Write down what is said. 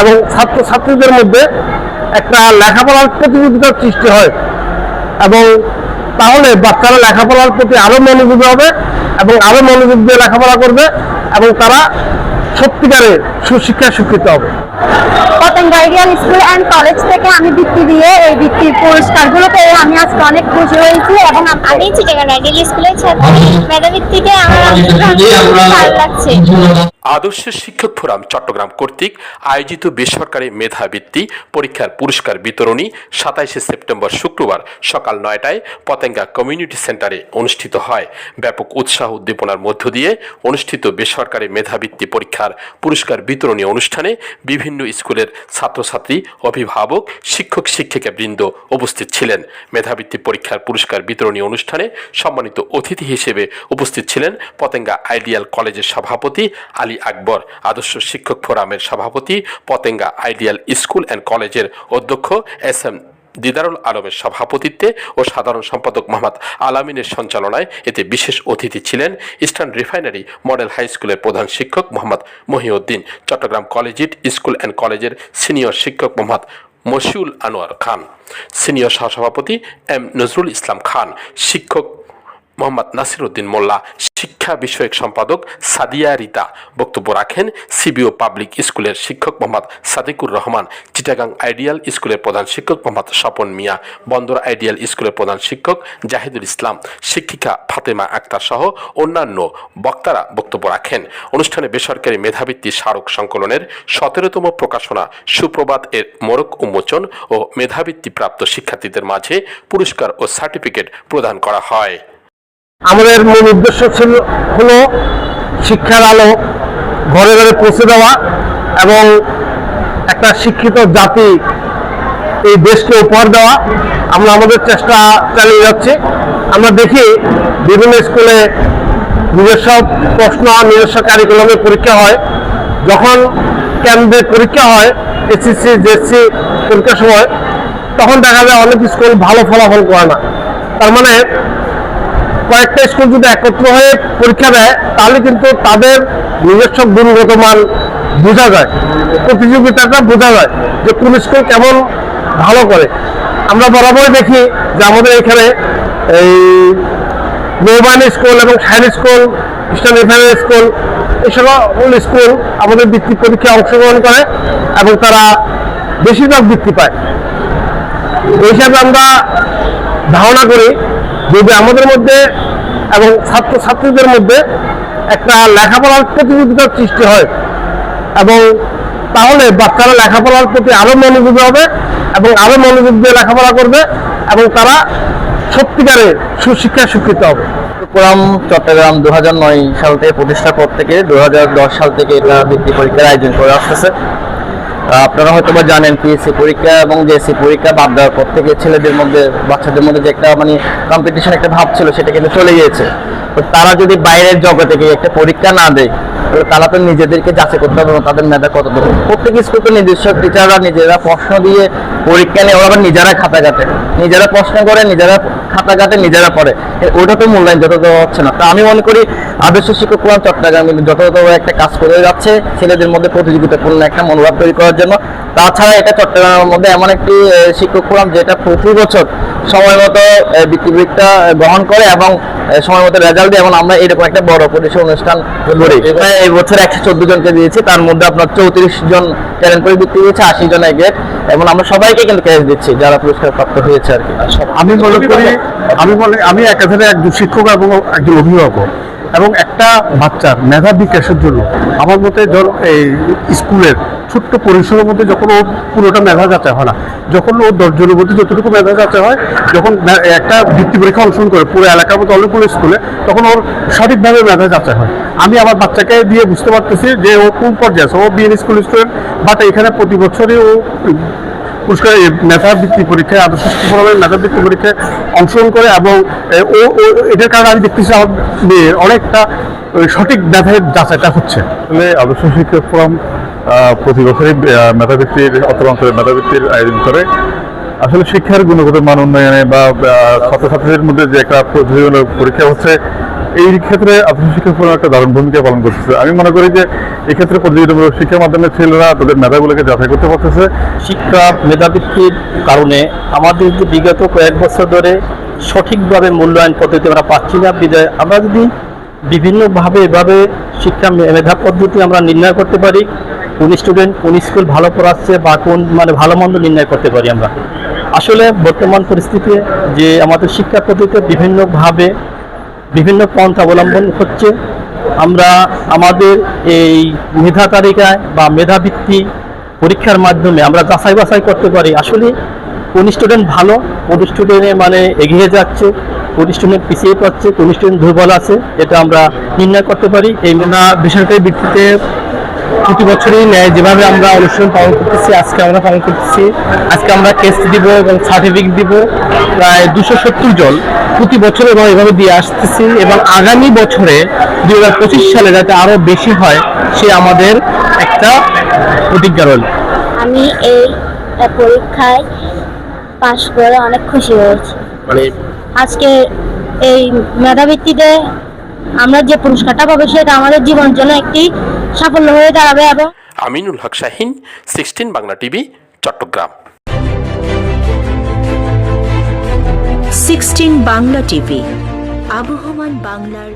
এবং ছাত্র ছাত্রীদের মধ্যে একটা লেখাপড়ার প্রতিযোগিতার সৃষ্টি হয়। এবং তাহলে বাচ্চারা লেখাপড়ার প্রতি আরও মনোযোগী হবে এবং আরও মনোযোগ দিয়ে লেখাপড়া করবে এবং তারা সত্যিকারে সুশিক্ষায় শিক্ষিত হবে। পতঙ্গ আইডিয়াল স্কুল অ্যান্ড কলেজ থেকে আমি বৃত্তি দিয়ে এই বৃত্তির পুরস্কারগুলো পেয়ে আমি আজকে অনেক খুশি হয়েছি এবং আমি চিটাগাং আইডিয়াল স্কুলের ছাত্রী মেধাবৃত্তিতে আমার ভালো লাগছে। আদর্শ শিক্ষক ফোরাম চট্টগ্রাম কর্তৃক আয়োজিত বেসরকারি মেধাবৃত্তি পরীক্ষার পুরস্কার বিতরণী সাতাইশে সেপ্টেম্বর শুক্রবার সকাল নয়টায় পতেঙ্গা কমিউনিটি সেন্টারে অনুষ্ঠিত হয়। ব্যাপক উৎসাহ উদ্দীপনার মধ্য দিয়ে অনুষ্ঠিত বেসরকারি মেধাবৃত্তি পরীক্ষার পুরস্কার বিতরণী অনুষ্ঠানে বিভিন্ন স্কুলের ছাত্রছাত্রী, অভিভাবক, শিক্ষক, শিক্ষিকা বৃন্দ উপস্থিত ছিলেন। মেধাবৃত্তি পরীক্ষার পুরস্কার বিতরণী অনুষ্ঠানে সম্মানিত অতিথি হিসেবে উপস্থিত ছিলেন পতেঙ্গা আইডিয়াল কলেজের সভাপতি আলী আকবর, আদর্শ শিক্ষক ফোরামের সভাপতি পতেঙ্গা আইডিয়াল স্কুল অ্যান্ড কলেজের অধ্যক্ষ এস এম দিদারুল আলমের সভাপতিত্বে ও সাধারণ সম্পাদক মোহাম্মদ আলামিনের সঞ্চালনায় এতে বিশেষ অতিথি ছিলেন ইস্টার্ন রিফাইনারি মডেল হাই স্কুলের প্রধান শিক্ষক Mohammad Mohiuddin, Chattogram collegiate school and কলেজের সিনিয়র শিক্ষক মোহাম্মদ মশিউল আনোয়ার খান, সিনিয়র সহসভাপতি এম নজরুল ইসলাম খান, শিক্ষক মোহাম্মদ নাসির উদ্দিন মোল্লা, শিক্ষা বিষয়ক সম্পাদক সাদিয়া রিতা। বক্তব্য রাখেন সিবিও পাবলিক স্কুলের শিক্ষক মোহাম্মদ সাদিকুর রহমান, চিটাগাং আইডিয়াল স্কুলের প্রধান শিক্ষক মোহাম্মদ স্বপন মিয়া, বন্দর আইডিয়াল স্কুলের প্রধান শিক্ষক জাহিদুল ইসলাম, শিক্ষিকা ফাতেমা আক্তার সহ অন্যান্য বক্তারা বক্তব্য রাখেন। অনুষ্ঠানে বেসরকারি মেধাবৃত্তি স্মারক সংকলনের সতেরোতম প্রকাশনা, সুপ্রভাত এর মোড়ক উন্মোচন ও মেধাবৃত্তি প্রাপ্ত শিক্ষার্থীদের মাঝে পুরস্কার ও সার্টিফিকেট প্রদান করা হয়। আমাদের মূল উদ্দেশ্য ছিল, হলো শিক্ষার আলো ঘরে ঘরে পৌঁছে দেওয়া এবং একটা শিক্ষিত জাতি এই দেশকে উপহার দেওয়া। আমরা আমাদের চেষ্টা চালিয়ে যাচ্ছি। আমরা দেখি বিভিন্ন স্কুলে নিজস্ব প্রশ্ন নিজস্ব কারিকুলামের পরীক্ষা হয়। যখন কেন্দ্রে পরীক্ষা হয় এসএসসি জেসসি পরীক্ষার সময়, তখন দেখা যায় অনেক স্কুল ভালো ফলাফল করে না। তার মানে কয়েকটা স্কুল যদি একত্র হয়ে পরীক্ষা দেয়, তাহলে কিন্তু তাদের নিজস্ব গুণগত মান বোঝা যায়। প্রতিযোগিতাটা বোঝা যায় যে কোন স্কুল কেমন ভালো করে। আমরা বরাবর দেখি যে আমাদের এখানে এই নৌবাহিনী স্কুল এবং সাইন স্কুল, ইস্টার্ন রিফাইনারি স্কুল সকল স্কুল আমাদের বৃত্তি পরীক্ষায় অংশগ্রহণ করে এবং তারা বেশিরভাগ বৃত্তি পায়। এই হিসাবে আমরা ধারণা করি যদি আমাদের মধ্যে এবং ছাত্র ছাত্রীদের মধ্যে একটা লেখাপড়ার প্রতিযোগিতার সৃষ্টি হয়। এবং তাহলে বাচ্চারা লেখাপড়ার প্রতি আরও মনোযোগী হবে এবং আরও মনোযোগ দিয়ে লেখাপড়া করবে এবং তারা সত্যিকারে সুশিক্ষায় শিক্ষিত হবে। চট্টগ্রাম চট্টগ্রাম দু হাজার নয় সাল থেকে প্রতিষ্ঠার পর থেকে দু হাজার দশ সাল থেকে এটা বৃত্তি পরীক্ষার আয়োজন করে আসতেছে। আপনারা হয়তো বা জানেন পিএসসি পরীক্ষা এবং জেএসসি পরীক্ষা বাদ দেওয়ার পর থেকে ছেলেদের মধ্যে, বাচ্চাদের মধ্যে যে একটা মানে কম্পিটিশন একটা ভাব ছিল, সেটা কিন্তু চলে গিয়েছে। তো তারা যদি বাইরের জগতে গিয়ে একটা পরীক্ষা না দেয় তারা তো নিজেদেরকে যাচাই করতে হবে এবং তাদের মেধা কত দূর প্রত্যেক স্কুল তো নিজস্ব টিচাররা নিজেরা প্রশ্ন দিয়ে পরীক্ষা নিয়ে ওরা আবার নিজেরা খাতা কাটে। নিজেরা প্রশ্ন করে নিজেরা খাতা কাটে নিজেরা পড়ে। ওটা তো মূল্যায়ন যথাযথ হচ্ছে না। তা আমি মনে করি আদর্শ শিক্ষক প্রধান চট্টগ্রাম কিন্তু যথাযথ একটা কাজ করে যাচ্ছে ছেলেদের মধ্যে প্রতিযোগিতাপূর্ণ একটা মনোভাব তৈরি করার জন্য। তাছাড়া এটা চট্টগ্রামের মধ্যে এমন একটি শিক্ষক ফোরাম যেটা প্রতি বছর সময় মতো বৃত্তি পরীক্ষা গ্রহণ করে এবং সময় মতো রেজাল্ট দেয় এবং আমরা এরকম একটা বড় পরিসর অনুষ্ঠান করি। এই বছর একশো চোদ্দ জনকে দিয়েছি তার মধ্যে আপনার চৌত্রিশ জন ট্যালেন্ট করে বৃত্তি দিয়েছে আশি জন এগেট এবং আমরা সবাইকে কিন্তু ক্যাশ দিচ্ছি যারা পুরস্কার প্রাপ্ত হয়েছে আর কি। আমি মনে করি আমি মনে আমি একাধারে একজন শিক্ষক এবং একজন অভিভাবক। এবং একটা বাচ্চার মেধা বিকাশের জন্য আমার মতে ধর এই স্কুলের ছোট্ট পরিসরের মধ্যে যখন ও পুরোটা মেধা যাচাই হয় না যখন ও দশজনের মধ্যে যতটুকু মেধা যাচাই হয় যখন একটা বৃত্তি পরীক্ষা অংশগ্রহণ করে পুরো এলাকার মতো অনেকগুলো স্কুলে তখন ওর সঠিকভাবে মেধা যাচাই হয়। আমি আমার বাচ্চাকে দিয়ে বুঝতে পারতেছি যে ও কোন পর্যায়ে আছে। ও বিএন স্কুল স্টুডেন্ট বাট এখানে প্রতি বছরই ও পুরস্কার এই মেধাবৃত্তি পরীক্ষায়, আদর্শ শিক্ষা ফোরামের মেধাবৃত্তি পরীক্ষায় অংশগ্রহণ করে এবং ও এটার কারণে আমি দেখতেছি আমার অনেকটা সঠিক মেধার যাচাইটা হচ্ছে। আসলে আদর্শ শিক্ষক ফোরাম প্রতি বছরই মেধাবৃত্তির অত্র অঞ্চলে মেধাবৃত্তির আয়োজন করে। আসলে শিক্ষার গুণগত মান উন্নয়নে বা ছাত্রছাত্রীদের মধ্যে যে একটা প্রতিযোগিতামূলক পরীক্ষা হচ্ছে এই ক্ষেত্রে আদর্শ শিক্ষক ফোরাম একটা দারুণ ভূমিকা পালন করতেছে। আমি মনে করি যে এক্ষেত্রে প্রতিযোগিতামূলক শিক্ষার মাধ্যমে ছেলেরা তাদের মেধাগুলোকে যাচাই করতে পারতেছে। শিক্ষা মেধাবৃত্তির কারণে আমাদের যে বিগত কয়েক বছর ধরে সঠিকভাবে মূল্যায়ন পদ্ধতি আমরা পাচ্ছি না বিদায় আমরা যদি বিভিন্নভাবে এভাবে শিক্ষা মেধা পদ্ধতি আমরা নির্ণয় করতে পারি, কোন স্টুডেন্ট কোন স্কুল ভালো পড়াচ্ছে বা কোন মানে ভালো মন্দ নির্ণয় করতে পারি আমরা। আসলে বর্তমান পরিস্থিতিতে যে আমাদের শিক্ষা পদ্ধতিতে বিভিন্নভাবে বিভিন্ন পন্থ অবলম্বন হচ্ছে। আমরা আমাদের এই মেধা তালিকায় বা মেধাবৃত্তি পরীক্ষার মাধ্যমে আমরা যাচাই বাছাই করতে পারি। আসলে কোন স্টুডেন্ট ভালো, কোন স্টুডেন্টে মানে এগিয়ে যাচ্ছে, কোন স্টুডেন্ট পিছিয়ে পাচ্ছে কোন স্টুডেন্ট দুর্বল আছে, এটা আমরা নির্ণয় করতে পারি। এই মেধা বেসরকারি ভিত্তিতে প্রতি বছরই যেভাবে আমরা অনুষ্ঠান পালন করতেছি আজকে আমরা পালন করতেছি আজকে আমরা টেস্ট দিব এবং সার্টিফিকেট দিব প্রায় দুশো সত্তর জন প্রতি বছর এবং এভাবে দিয়ে আসতেছি এবং আগামী বছরে দুই হাজার পঁচিশ সালে যাতে আরও বেশি হয় সে আমাদের একটা প্রতিজ্ঞা রইল। আমি এই পরীক্ষায় পাশ করে অনেক খুশি হয়েছি। মানে আজকে এই মেধাবৃত্তিতে আমরা যে পুরস্কারটা পাবো সেটা আমাদের জীবনের জন্য একটি সাফল্য হয়ে দাঁড়াবে এবং Aminul Haque Shahin sixteen Bangla TV Chattogram. Sixteen Bangla TV আবহমান বাংলার